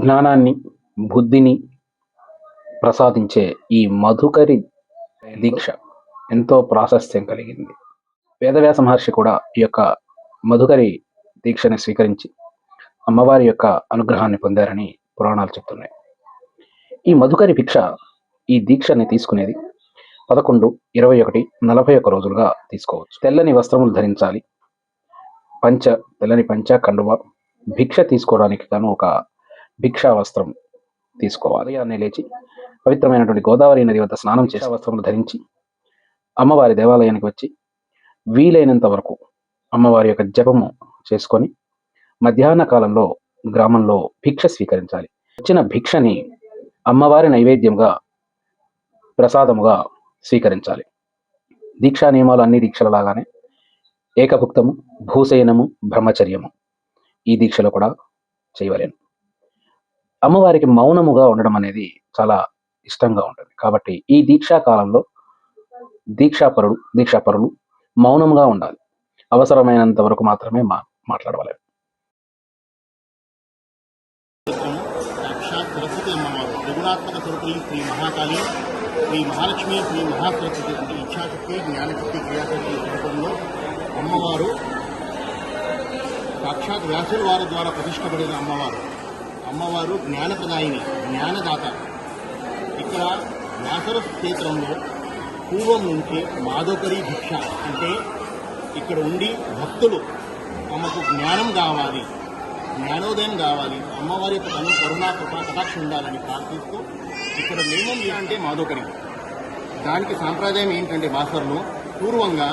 జ్ఞానాన్ని బుద్ధిని ప్రసాదించే ఈ మధుకరి దీక్ష ఎంతో ప్రాశస్త్యం కలిగింది. వేదవ్యాస మహర్షి కూడా ఈ యొక్క మధుకరి దీక్షని స్వీకరించి అమ్మవారి యొక్క అనుగ్రహాన్ని పొందారని పురాణాలు చెప్తున్నాయి. ఈ మధుకరి భిక్ష ఈ దీక్షని తీసుకునేది పదకొండు ఇరవై ఒకటి నలభై ఒక్క రోజులుగా తీసుకోవచ్చు. తెల్లని వస్త్రములు ధరించాలి. పంచ తెల్లని పంచ కండువ. భిక్ష తీసుకోవడానికి గాను ఒక భిక్షా వస్త్రం తీసుకోవాలి అన్నీ లేచి పవిత్రమైనటువంటి గోదావరి నది వద్ద స్నానం చేసి వస్త్రములు ధరించి అమ్మవారి దేవాలయానికి వచ్చి వీలైనంత వరకు అమ్మవారి యొక్క జపము చేసుకొని మధ్యాహ్న కాలంలో గ్రామంలో భిక్ష స్వీకరించాలి. వచ్చిన భిక్షని అమ్మవారి నైవేద్యంగా ప్రసాదముగా స్వీకరించాలి. దీక్షా నియమాలు అన్ని దీక్షల లాగానే ఏకభుక్తము భూసేనము బ్రహ్మచర్యము ఈ దీక్షలో కూడా చేయవలేను. అమ్మవారికి మౌనముగా ఉండడం అనేది చాలా ఇష్టంగా ఉంటుంది. కాబట్టి ఈ దీక్షా కాలంలో దీక్షాపరుడు దీక్షాపరులు మౌనంగా ఉండాలి. అవసరమైనంత వరకు మాత్రమే మా మాట్లాడవలేదు సాక్షాత్ సరస్వతి అమ్మవారు త్రిగుణాత్మక స్వరూపులు శ్రీ మహాకాళి శ్రీ మహాలక్ష్మి శ్రీ మహాసరస్వతి అంటే ఇచ్చాశక్తి జ్ఞానశక్తి క్రియాశక్తి స్వరూపంలో అమ్మవారు సాక్షాత్ వ్యాసుల వారి ద్వారా ప్రతిష్టపడిన అమ్మవారు. అమ్మవారు జ్ఞానప్రదాయిని జ్ఞానదాత. ఇక్కడ వ్యాసర క్షేత్రంలో పూర్వం నుంచి మాధోకరి భిక్ష అంటే ఇక్కడ ఉండి భక్తులు తమకు జ్ఞానం కావాలి జ్ఞానోదయం కావాలి అమ్మవారి యొక్క తను కరుణా కృప కటాక్షం ఉండాలని ప్రార్థిస్తూ ఇక్కడ నియమం అంటే మాధోకరి దానికి సాంప్రదాయం ఏంటంటే బాసర్లో పూర్వంగా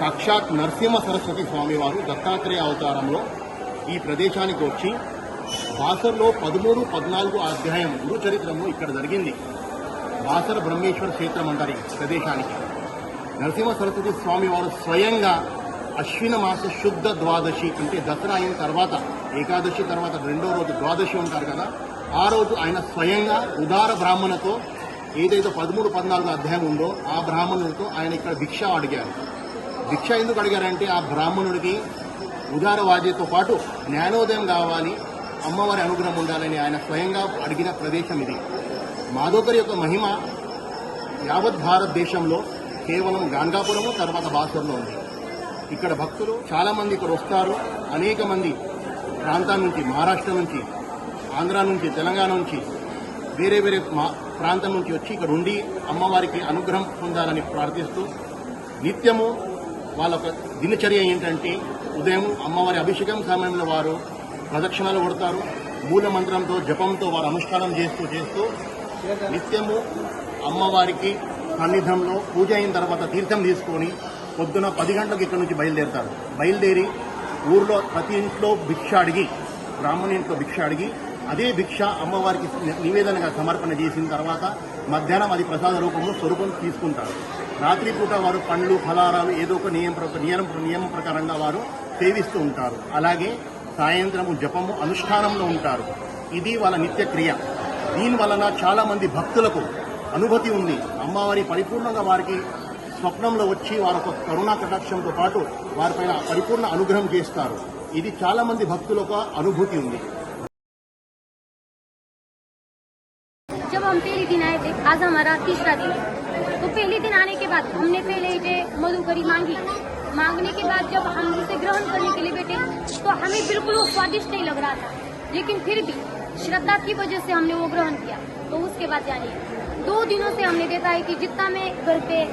సాక్షాత్ నరసింహ సరస్వతి స్వామివారు దత్తాత్రేయ అవతారంలో ఈ ప్రదేశానికి వచ్చి బాసర్లో పదమూడు పద్నాలుగు అధ్యాయం గురు చరిత్రము ఇక్కడ జరిగింది. బాసర బ్రహ్మేశ్వర క్షేత్రం అంటారు ఈ ప్రదేశానికి. నరసింహ సరస్వతి స్వామి వారు స్వయంగా అశ్విన మాస శుద్ధ ద్వాదశి అంటే దసరా అయిన తర్వాత ఏకాదశి తర్వాత రెండో రోజు ద్వాదశి ఉంటారు కదా ఆ రోజు ఆయన స్వయంగా ఉదార బ్రాహ్మణతో ఏదైతే పదమూడు పద్నాలుగు అధ్యాయం ఉందో ఆ బ్రాహ్మణులతో ఆయన ఇక్కడ భిక్ష అడిగారు. భిక్ష ఎందుకు అడిగారంటే ఆ బ్రాహ్మణుడికి ఉదారవాదితో పాటు జ్ఞానోదయం కావాలి అమ్మవారి అనుగ్రహం ఉండాలని ఆయన స్వయంగా అడిగిన ప్రదేశం ఇది. మాధోకరి యొక్క మహిమ యావత్ భారతదేశంలో కేవలం గాంగాపురము తర్వాత బాసర్లో ఉంది. ఇక్కడ భక్తులు చాలామంది ఇక్కడ వస్తారు. అనేక మంది ప్రాంతాల నుంచి మహారాష్ట్ర నుంచి ఆంధ్ర నుంచి తెలంగాణ నుంచి వేరే వేరే మా- ప్రాంతం నుంచి వచ్చి ఇక్కడ ఉండి అమ్మవారికి అనుగ్రహం పొందాలని ప్రార్థిస్తూ నిత్యము వాళ్ళ యొక్క దినచర్య ఏంటంటే ఉదయం అమ్మవారి అభిషేకం సమయంలో వారు ప్రదక్షిణలు కొడతారు. మూల మంత్రంతో జపంతో వారు అనుష్ఠానం చేస్తూ చేస్తూ నిత్యము అమ్మవారికి సన్నిధంలో పూజ అయిన తర్వాత తీర్థం తీసుకొని పొద్దున పది గంటలకు ఇక్కడ నుంచి బయలుదేరుతారు. బయలుదేరి ఊర్లో ప్రతి ఇంట్లో భిక్ష అడిగి బ్రాహ్మణ ఇంట్లో భిక్ష అడిగి అదే భిక్ష అమ్మవారికి నివేదనగా సమర్పణ చేసిన తర్వాత మధ్యాహ్నం అది ప్రసాద రూపంలో స్వరూపం తీసుకుంటారు. రాత్రిపూట వారు పండ్లు ఫలారాలు ఏదో ఒక నియమ ప్ర- నియమం నియమం ప్రకారంగా వారు సేవిస్తూ ఉంటారు. అలాగే సాయంత్రము జపము అనుష్ఠానంలో ఉంటారు ఇది వాళ్ళ నిత్య క్రియ దీని వలన చాలా మంది భక్తులకు అనుభూతి ఉంది అమ్మవారి పరిపూర్ణంగా వారికి స్వప్నంలో వచ్చి వారి ఒక కరుణా కటాక్షంతో పాటు వారిపైన పరిపూర్ణ అనుగ్రహం చేస్తారు ఇది చాలా మంది భక్తులకు అనుభూతి ఉంది जब हम पहले दिन आए थे आज हमारा तीसरा दिन है तो पहले दिन आने के बाद हमने पहले ये मधुकरी मांगी मांगने के बाद जब हम उसे ग्रहण करने के लिए बैठे हमें बिल्कुल वो स्वादिष्ट नहीं लग रहा था। लेकिन फिर भी श्रद्धा की वजह से हमने वो ग्रहण किया। तो उसके बाद जानिए, दो दिनों से हमने देखा है कि जितना मैं घर पे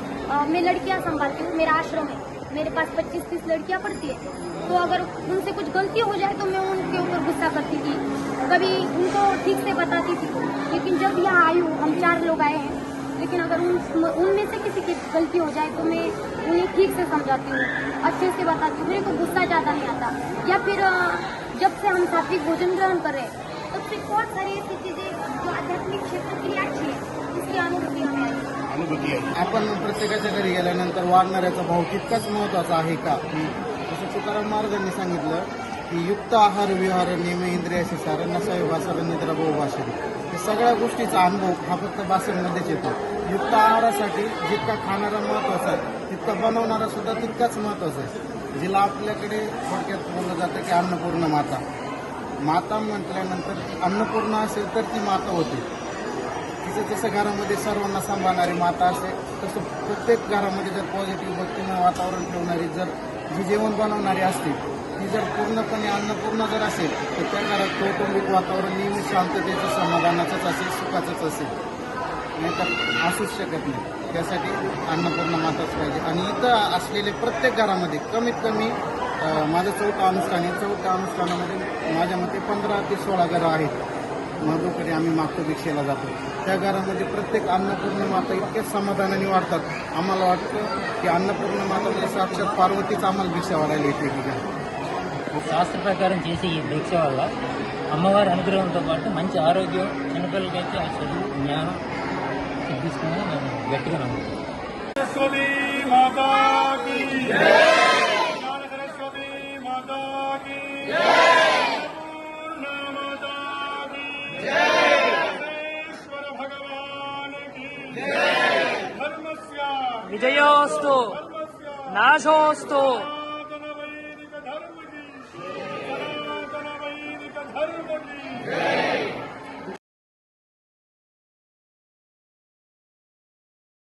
मैं लड़कियाँ संभालती हूँ, मेरा आश्रम है, मेरे पास 25-30 लड़कियाँ पढ़ती है। तो अगर उनसे कुछ गलती हो जाए तो मैं उनके ऊपर गुस्सा करती थी। कभी उनको ठीक से बताती थी। लेकिन जब यहाँ हूँ हम चार लोग आए हैं लेकिन अगर उन उनमें से किसी की गलती हो जाए तो मैं उन्हें ठीक से समझाती हूँ अच्छे से बताती हूँ। मेरे को गुस्सा ज़्यादा नहीं आता। या फिर जब से हम सात्विक भोजन ग्रहण कर रहे हैं तब से बहुत सारी ऐसी चीज़ें जो आध्यात्मिक क्षेत्र के लिए अच्छी है उसकी अनुभूति हमें आई अनुभूती आहे आपण प्रत्येकाच्या घरी गेल्यानंतर वागणाऱ्याचा भाव तितकाच महत्त्वाचा आहे का? की जसं तुकाराम महाराजांनी सांगितलं की युक्त आहार विहार नियम इंद्रियाशी सारण नसावे भासार निद्रा भाषण हे सगळ्या गोष्टीचा अनुभव हा फक्त बासरमध्येच येतो. युक्त आहारासाठी जितका खाणारा महत्त्वाचा आहे तितका बनवणारा सुद्धा तितकाच महत्त्वाचा आहे जिला आपल्याकडे थोडक्यात बोललं जातं की अन्नपूर्ण माता. माता म्हटल्यानंतर अन्नपूर्ण असेल तर ती माता होते. तिचं जसं घरामध्ये सर्वांना सांभाळणारी माता असते तसं प्रत्येक घरामध्ये जर पॉझिटिव्ह भक्तीनं वातावरण ठेवणारी जर जी जेवण बनवणारी असते ती जर पूर्णपणे अन्नपूर्ण जर असेल तर त्या घरात कौटुंबिक वातावरण नेहमी शांततेचं समाधानाचंच असेल सुखाचंच असेल. नाहीतर असूच शकत नाही त्यासाठी अन्नपूर्ण माताच पाहिजे आणि इथं असलेले प्रत्येक घरामध्ये कमीत कमी अं, माझं चौथं अनुष्ठान आहे चौथ्या अनुष्ठानामध्ये माझ्या मते पंधरा ते सोळा घरं आहेत मधुकरी आम्ही मागतो भिक्षेला जातो त्या घरामध्ये प्रत्येक अन्नपूर्ण माता इतक्या समाधानाने वाढतात आम्हाला वाटतं की अन्नपूर्ण माता म्हणजे साक्षात पार्वतीच आम्हाला भिक्षा वाढायला येते की काय శాస్త్ర ప్రకారం చేసే ఈ దీక్ష వల్ల అమ్మవారి అనుగ్రహంతో పాటు మంచి ఆరోగ్యం చిన్నపిల్లలకైతే ఆ చదువు జ్ఞానం వ్యక్తిగా నమ్ముతాను సరస్వతి మాతాకి సరస్వతి మాతాకి విజయోస్తు నాశోస్తు